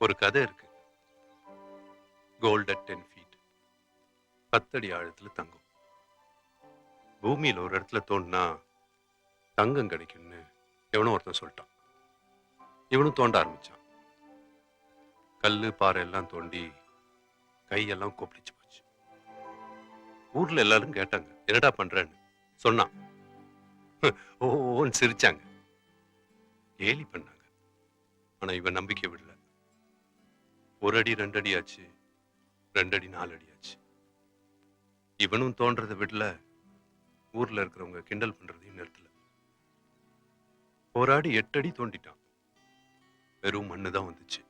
ஒரு கதை இருக்கு. கோல்ட் அட் டென் ஃபீட் பத்தடி ஆழத்துல தங்கம். பூமியில ஒரு இடத்துல தோண்டினா தங்கம் கிடைக்கும்னு எவனோ ஒருத்தன் சொல்லிட்டான். இவனும் தோண்ட ஆரம்பிச்சான். கல்லு பாறை எல்லாம் தோண்டி கையெல்லாம் கொப்பளிச்சு போச்சு. ஊர்ல எல்லாரும் கேட்டாங்க என்னடா பண்றேன்னு? சொன்னான். ஓன்னு சிரிச்சாங்க. கேலி பண்ணாங்க. ஆனா இவன் நம்பிக்கை விடல. ஒரு அடி ரெண்டு அடி ஆச்சு ரெண்டு அடி நாலு அடி ஆச்சு இவனும் தோன்றதை விடல ஊர்ல இருக்கிறவங்க கிண்டல் பண்றதையும் நிறுத்தல. போராடி எட்டு அடி தோண்டிட்டான். வெறும் மண்ணு தான் வந்துச்சு.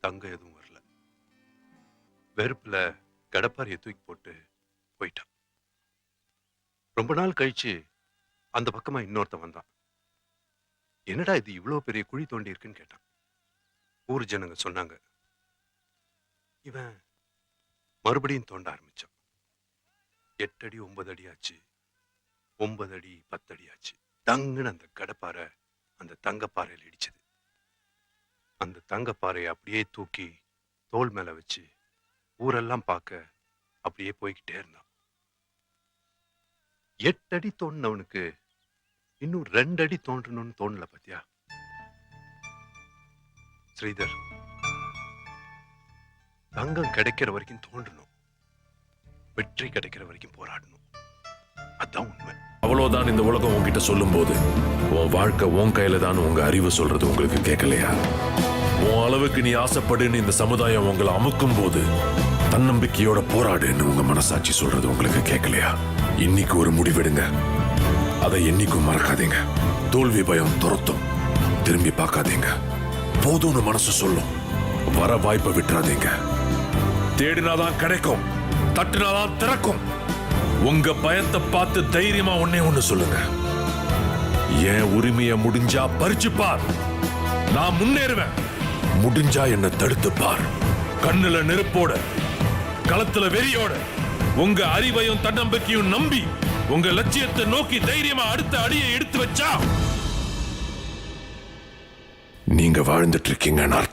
தங்கம் எதுவும் வரல. வெறுப்புல கடப்பாரியை தூக்கி போட்டு போயிட்டான். ரொம்ப நாள் கழிச்சு அந்த பக்கமா இன்னொருத்தன் வந்தான். என்னடா இது இவ்வளவு பெரிய குழி தோண்டி இருக்குன்னு கேட்டான். ஊர் ஜனங்க சொன்னாங்க இவன் மறுபடியும் தோண்ட ஆரம்பிச்சான். எட்டு அடி ஒன்பது அடி ஆச்சு ஒன்பது அடி பத்து ஆச்சு தங்குன்னு அந்த கடப்பாறை அந்த தங்கப்பாறையில் இடிச்சது. அந்த தங்கப்பாறையை அப்படியே தூக்கி தோள் மேல வச்சு ஊரெல்லாம் பார்க்க அப்படியே போய்கிட்டே இருந்தான். எட்டடி தோண்டினவனுக்கு இன்னும் ரெண்டு அடி தோன்றணும்னு தோணல பாத்தியா? ஸ்ரீதர் தங்கம் கிடைக்கிற வரைக்கும் தோன்றணும் வெற்றி கிடைக்கிற வரைக்கும் போராடணும். அதான் உண்மை. அவ்வளவுதான் இந்த உலகம் உங்ககிட்ட சொல்லும் போது உன் வாழ்க்கை உன் கையில தான் உங்க அறிவு சொல்றது உங்களுக்கு கேட்கலையா? உன் அளவுக்கு நீ ஆசைப்படுன்னு இந்த சமுதாயம் உங்களை அமுக்கும் போது தன்னம்பிக்கையோட போராடுன்னு உங்க மனசாட்சி சொல்றது உங்களுக்கு கேட்கலையா? இன்னைக்கு ஒரு முடிவெடுங்க. அதை என்னைக்கும் மறக்காதீங்க. தோல்வி பயம் துரத்தும். திரும்பி பார்க்காதீங்க. போதும்னு மனசு சொல்லும். வர வாய்ப்பை விட்டுறாதீங்க. தேடினாதான் கிடைக்கும் தட்டினாதான் திறக்கும். உங்க பயத்தை பார்த்து தைரியமா ஒன்னே ஒண்ணு சொல்லுங்க. என் உரிமைய முடிஞ்சா பறிச்சுப்பார் நான் முன்னேறுவேன். முடிஞ்சா என்ன தடுத்துப்பார் கண்ணுல நெருப்போட களத்துல வெறியோட உங்க அறிவையும் தன்னம்பிக்கையும் நம்பி உங்க லட்சியத்தை நோக்கி தைரியமா அடுத்த அடியை எடுத்து வச்சா. நீங்க வாழ்ந்துட்டு இருக்கீங்கன்னு அர்த்தம்.